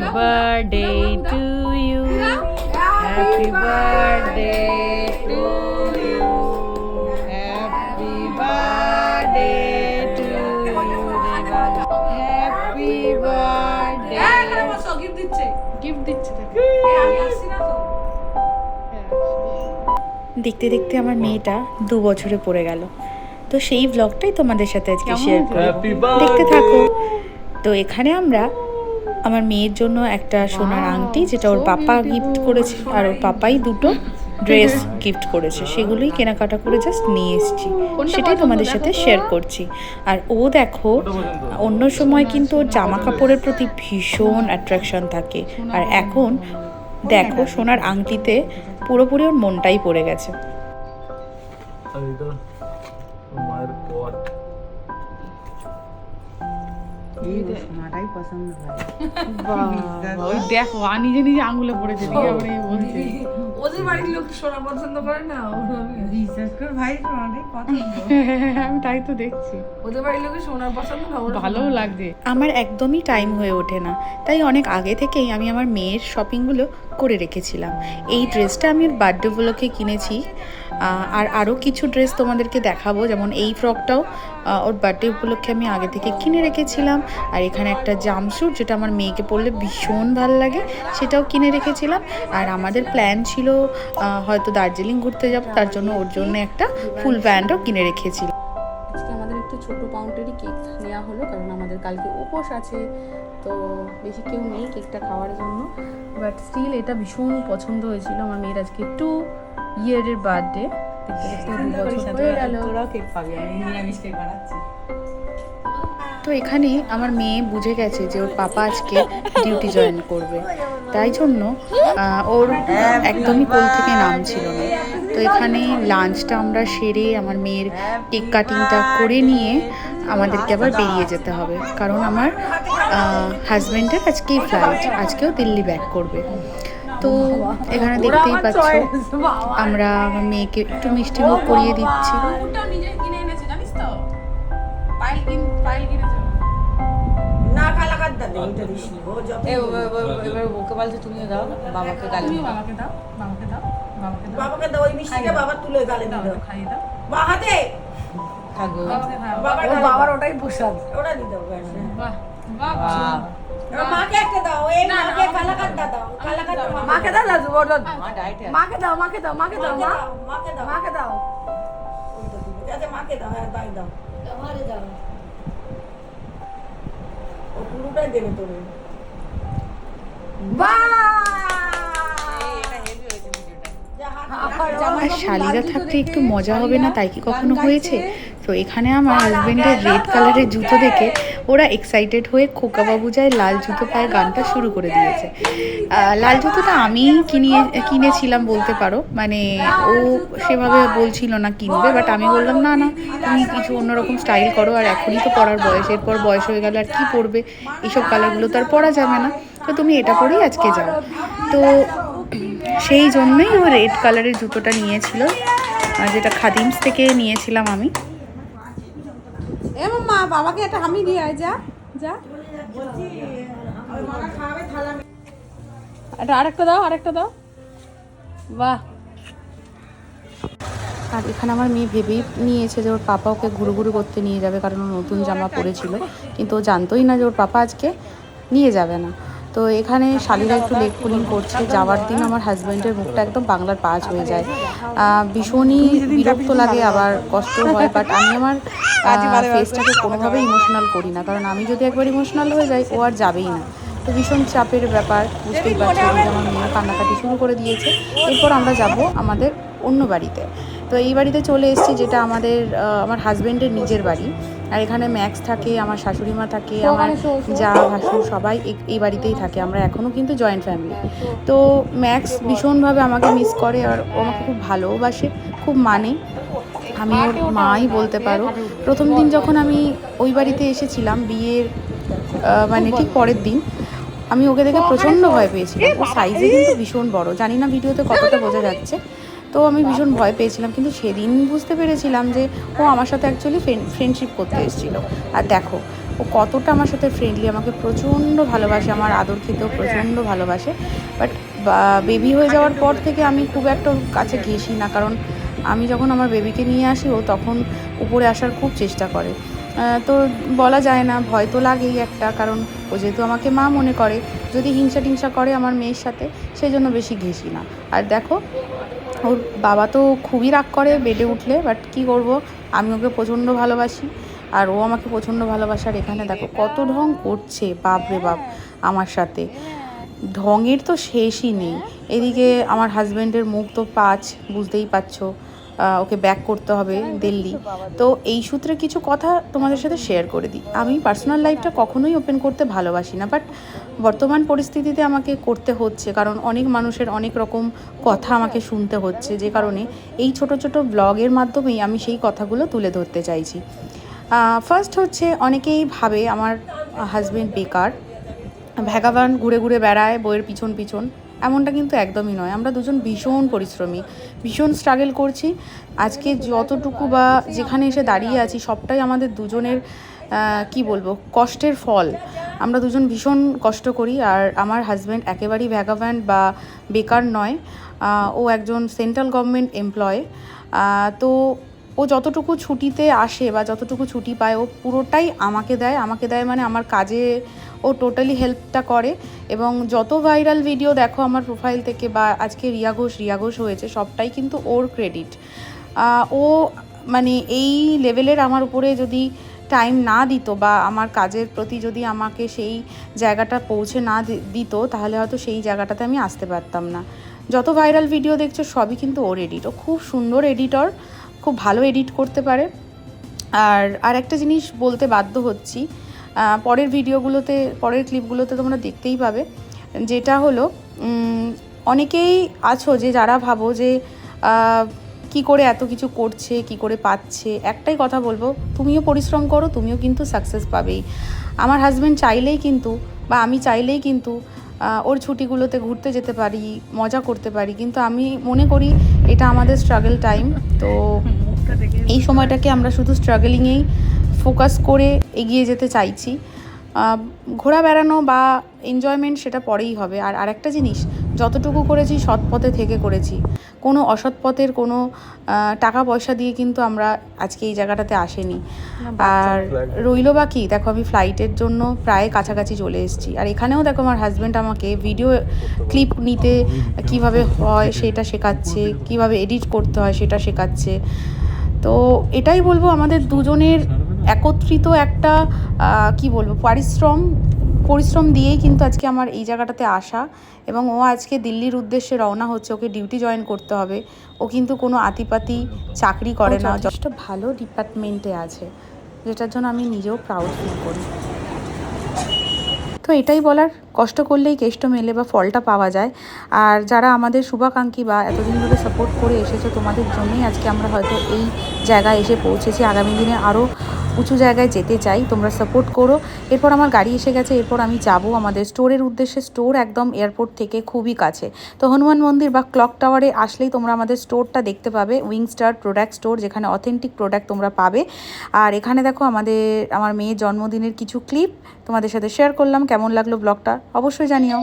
birthday to you. Happy birthday to you. Happy birthday to you. Happy birthday. Gift দিচ্ছে তাকে। দেখতে দেখতে আমার মেয়েটা দু বছরে পড়ে গেল তো সেই ব্লগটাই তোমাদের সাথে আজকে শেয়ার? করব দেখতে থাকো তো এখানে আমরা আমার মেয়ের জন্য একটা সোনার আংটি যেটা ওর পাপা গিফট করেছে আর ওর পাপাই দুটো ড্রেস গিফট করেছে। সেগুলোই কেনাকাটা করে জাস্ট নিয়ে এসেছি। সেটাই তোমাদের সাথে শেয়ার করছি। আর ও দেখো অন্য সময় কিন্তু ওর জামা কাপড়ের প্রতি ভীষণ অ্যাট্রাকশন থাকে। আর এখন দেখো সোনার আংটিতে পুরোপুরি ওর মনটাই পড়ে গেছে। ওই দেখো আ নিজে নিজে আঙুলে পড়েছে দিয়ে আবার বলছে। ওদের বাড়ির লোক সোনা পছন্দ করে না? ওরা আমি- আমি তাই তো দেখছি। ওদের বাড়ির লোকের সোনা পছন্দ না ওরা ভালোও লাগছে। আমার একদমই টাইম হয়ে ওঠে না। তাই অনেক আগে থেকেই আমি আমার মেয়ের শপিংগুলো করে রেখেছিলাম। এই ড্রেসটা আমি ওর বার্থডে উপলক্ষে কিনেছি। আর আরও কিছু ড্রেস তোমাদেরকে দেখাবো। যেমন এই ফ্রকটাও ওর বার্থডে উপলক্ষে আমি আগে থেকে কিনে রেখেছিলাম। আর এখানে একটা জামস্যুট যেটা আমার মেয়েকে পরলে ভীষণ ভালো লাগে সেটাও কিনে রেখেছিলাম। আর আমাদের প্ল্যান ছিল আহ, হয়তো দার্জিলিং ঘুরতে যাব তার জন্য ওর জন্য একটা ফুল প্যান্টও কিনে রেখেছিলাম আজকে আমাদের একটু ছোট পাউন্ডেরই কেক নেওয়া হলো কারণ আমাদের কালকে উপোস আছে তো বেশি কেউ নেই কেকটা খাওয়ার জন্য। বাট স্টিল এটা ভীষণ পছন্দ হয়েছিল আমার মেয়ের আজকে টু ইয়ারের বার্থডে তো এখানে আমার মেয়ে বুঝে গেছে যে ওর পাপা আজকে ডিউটি জয়েন করবে। তাই জন্য ওর একদমই কোল থেকে নাম ছিল না। তো এখানে লাঞ্চটা আমরা সেরে আমার মেয়ের কেক কাটিংটা করে নিয়ে আমাদেরকে আবার বেরিয়ে যেতে হবে। কারণ আমার হাজব্যান্ডের আজকেই ফ্লাইট আজকেও দিল্লি ব্যাক করবে। তো এখানে দেখতেই পাচ্ছ আমরা আমার মেয়েকে একটু মিষ্টি মুখ করিয়ে দিচ্ছি। জানিস তো? পাইল কিন এবার ওকে বলছে তুমি দাও বাবাকে গালি তুমি বাবাকে দাও বাবাকে দাও বাবাকে দাও। বাবাকে দাও ওই মিষ্টিটা বাবা তুলে গালে দাও খাইয়ে দাও। খাও বাবা ওর বাবার ওটাই প্রসাদ ওটা দি দাও বাহ বাহ। বাহ। মাকে একটা দাও এই মাকে কালাকাতটা দাও কালাকাতটা মাকে দাও। দাদু ওটা মাকে দাও মাকে দাও মাকে দাও মা। মাকে দাও। মাকে দাও। দিবো। আচ্ছা মাকে দাও হ্যাঁ দাও দাও। পুরোটাই দেবে তোর আর শালিরা থাকতে একটু মজা হবে না? তাই কি কখনো হয়েছে? তো এখানে আমার হাজবেন্ডের রেড কালারের জুতো দেখে ওরা এক্সাইটেড হয়ে খোকাবাবু যায় লাল জুতো পায়ে গানটা শুরু করে দিয়েছে। লাল জুতোটা আমি কিনিয়ে, কিনেছিলাম বলতে পারো। মানে ও সেভাবে বলছিল না কিনবে বাট আমি বললাম, না না, তুমি কিছু অন্যরকম স্টাইল করো, আর এখনই তো পরার বয়স। এরপর বয়স হয়ে গেলে আর কি পরবে? এইসব কালারগুলো তো আর পরা যাবে না। তো তুমি এটা পরেই আজকে যাও। তো সেই জন্যই ও রেড কালারের জুতোটা নিয়েছিল। যেটা খাদিমস থেকে নিয়েছিলাম আমি। বাবাকে একটা হামি দিয়ে আয়, যা যা। এটা আরেকটা দাও আরেকটা দাও। বাহ। আর এখানে আমার মেয়ে ভেবেই নিয়েছে যে ওর পাপা ওকে ঘুরু ঘুরু করতে নিয়ে যাবে, কারণ নতুন জামা পরেছিল। কিন্তু ও জানতোই না যে ওর পাপা আজকে নিয়ে যাবে না। তো এখানে শালিরা একটু লেগ পুলিং করছে। যাওয়ার দিন আমার হাজব্যান্ডের মুখটা একদম বাংলার পাঁচ হয়ে যায়। ভীষণই বিরক্ত লাগে আবার কষ্ট হয় বাট আমি আমার ফেসটাকে কোনোভাবেই ইমোশনাল করি না। কারণ আমি যদি একবার ইমোশনাল হয়ে যাই ও আর যাবেই না। তো ভীষণ চাপের ব্যাপার বুঝতেই পারছি আমার মেয়ে কান্নাকাটি শুরু করে দিয়েছে। এরপর আমরা যাব আমাদের অন্য বাড়িতে। তো এই বাড়িতে চলে এসেছি যেটা আমাদের আমার হাজব্যান্ডের নিজের বাড়ি। আর এখানে ম্যাক্স থাকে আমার শাশুড়ি মা থাকে আমার যা ভাসুর সবাই এই- এই বাড়িতেই থাকে। আমরা এখনও কিন্তু জয়েন্ট ফ্যামিলি তো ম্যাক্স ভীষণভাবে আমাকে মিস করে আর ও আমাকে খুব ভালোবাসে খুব মানে। আমি ওর মাই বলতে পারো। প্রথম দিন যখন আমি ওই বাড়িতে এসেছিলাম বিয়ের মানে ঠিক পরের দিন আমি ওকে দেখে প্রচণ্ড ভয় পেয়েছিলাম। ও সাইজে কিন্তু ভীষণ বড়। জানি না ভিডিওতে কতটা বোঝা যাচ্ছে। তো আমি ভীষণ ভয় পেয়েছিলাম, কিন্তু সেদিন বুঝতে পেরেছিলাম যে ও আমার সাথে অ্যাকচুয়ালি ফ্রেন্ডশিপ করতে এসেছিল। আর দেখো, ও কতটা আমার সাথে ফ্রেন্ডলি আমাকে প্রচণ্ড ভালোবাসে, আমার আদর খেতেও প্রচণ্ড ভালোবাসে। বাট বেবি হয়ে যাওয়ার পর থেকে আমি খুব একটা ওর কাছে ঘেসি না, কারণ আমি যখন আমার বেবিকে নিয়ে আসি, ও তখন উপরে আসার খুব চেষ্টা করে। তো বলা যায় না, ভয় তো লাগেই একটা, কারণ ও যেহেতু আমাকে মা মনে করে, যদি হিংসা টিংসা করে আমার মেয়ের সাথে, সেই জন্য বেশি ঘেসি না। আর দেখো ওর বাবা তো খুবই রাগ করে বেডে উঠলে বাট কি করব? আমি ওকে প্রচণ্ড ভালোবাসি, আর ও আমাকে প্রচণ্ড ভালোবাসার এখানে দেখো কত ঢং করছে, বাপ রে বাপ, আমার সাথে। ঢঙের তো শেষই নেই। এদিকে আমার হাজব্যান্ডের মুখ তো পাঁচ, বুঝতেই পারছ। ওকে ব্যাক করতে হবে দিল্লি। তো এই সূত্রে কিছু কথা তোমাদের সাথে শেয়ার করে দিই। আমি পার্সোনাল লাইফটা কখনোই ওপেন করতে ভালোবাসি না বাট বর্তমান পরিস্থিতিতে আমাকে করতে হচ্ছে, কারণ অনেক মানুষের অনেক রকম কথা আমাকে শুনতে হচ্ছে, যে কারণে এই ছোট ছোট ব্লগের মাধ্যমেই আমি সেই কথাগুলো তুলে ধরতে চাইছি। ফার্স্ট হচ্ছে, অনেকেই ভাবে আমার হাজব্যান্ড বেকার ভ্যাগাবান ঘুরে ঘুরে বেড়ায়, বইয়ের পিছন পিছন। এমনটা কিন্তু একদমই নয়। আমরা দুজন ভীষণ পরিশ্রমী, ভীষণ স্ট্রাগল করছি। আজকে যতটুকু বা যেখানে এসে দাঁড়িয়ে আছি, সবটাই আমাদের দুজনের কি বলব, কষ্টের ফল। আমরা দুজন ভীষণ কষ্ট করি আর আমার হাজব্যান্ড একেবারেই ভ্যাগাভ্যান বা বেকার নয়। ও একজন সেন্ট্রাল গভর্নমেন্ট এমপ্লয় তো ও যতটুকু ছুটিতে আসে বা যতটুকু ছুটি পায়, ও পুরোটাই আমাকে দেয়। আমাকে দেয় মানে আমার কাজে ও টোটালি হেল্পটা করে এবং যত ভাইরাল ভিডিও দেখো আমার প্রোফাইল থেকে বা আজকে রিয়া ঘোষ রিয়া ঘোষ হয়েছে, সবটাই কিন্তু ওর ক্রেডিট ও মানে এই লেভেলের আমার উপরে যদি টাইম না দিত বা আমার কাজের প্রতি যদি আমাকে সেই জায়গাটা পৌঁছে না দিত, তাহলে হয়তো সেই জায়গাটাতে আমি আসতে পারতাম না। যত ভাইরাল ভিডিও দেখছ, সবই কিন্তু ওর এডিট ও খুব সুন্দর এডিটর খুব ভালো এডিট করতে পারে। আর আর একটা জিনিস বলতে বাধ্য হচ্ছি পরের ভিডিওগুলোতে পরের ক্লিপগুলোতে তোমরা দেখতেই পাবে। যেটা হলো অনেকেই আছো যে যারা ভাবো যে কি করে এত কিছু করছে কি করে পাচ্ছে একটাই কথা বলব তুমিও পরিশ্রম করো তুমিও কিন্তু সাকসেস পাবেই। আমার হাজব্যান্ড চাইলেই কিন্তু বা আমি চাইলেই কিন্তু ওর ছুটিগুলোতে ঘুরতে যেতে পারি মজা করতে পারি কিন্তু আমি মনে করি এটা আমাদের স্ট্রাগল টাইম তো এই সময়টাকে আমরা শুধু স্ট্রাগলিংয়েই ফোকাস করে এগিয়ে যেতে চাইছি। ঘোরা বেড়ানো বা এনজয়মেন্ট সেটা পরেই হবে। আর আরেকটা জিনিস যতটুকু করেছি সৎ পথে থেকে করেছি। কোনো অসৎ পথের কোনো টাকা পয়সা দিয়ে কিন্তু আমরা আজকে এই জায়গাটাতে আসেনি। আর রইল বা কি? দেখো আমি ফ্লাইটের জন্য প্রায় কাছাকাছি চলে এসেছি। আর এখানেও দেখো আমার হাজব্যান্ড আমাকে ভিডিও ক্লিপ নিতে কীভাবে হয় সেটা শেখাচ্ছে কীভাবে এডিট করতে হয় সেটা শেখাচ্ছে। তো এটাই বলব আমাদের দুজনের একত্রিত একটা কি বলব পরিশ্রম পরিশ্রম দিয়েই কিন্তু আজকে আমার এই জায়গাটাতে আসা এবং ও আজকে দিল্লির উদ্দেশ্যে রওনা হচ্ছে ওকে ডিউটি জয়েন করতে হবে। ও কিন্তু কোনো আতিপাতি চাকরি করে না যথেষ্ট ভালো ডিপার্টমেন্টে আছে যেটার জন্য আমি নিজেও প্রাউড ফিল করি। তো এটাই বলার কষ্ট করলেই কেষ্ট মেলে বা ফলটা পাওয়া যায়। আর যারা আমাদের শুভাকাঙ্ক্ষী বা এতদিন ধরে সাপোর্ট করে এসেছে তোমাদের জন্যই আজকে আমরা হয়তো এই জায়গায় এসে পৌঁছেছি। আগামী দিনে আরও উঁচু জায়গায় যেতে চাই, তোমরা সাপোর্ট করো। এরপর আমার গাড়ি এসে গেছে, এরপর আমি যাব আমাদের স্টোরের উদ্দেশ্যে। স্টোর একদম এয়ারপোর্ট থেকে খুবই কাছে। তো হনুমান মন্দির বা ক্লক টাওয়ারে আসলেই তোমরা আমাদের স্টোরটা দেখতে পাবে উইং স্টার প্রোডাক্ট স্টোর যেখানে অথেন্টিক প্রোডাক্ট তোমরা পাবে। আর এখানে দেখো আমাদের, আমার মেয়ের জন্মদিনের কিছু ক্লিপ তোমাদের সাথে শেয়ার করলাম। কেমন লাগল ব্লগটা অবশ্যই জানিও।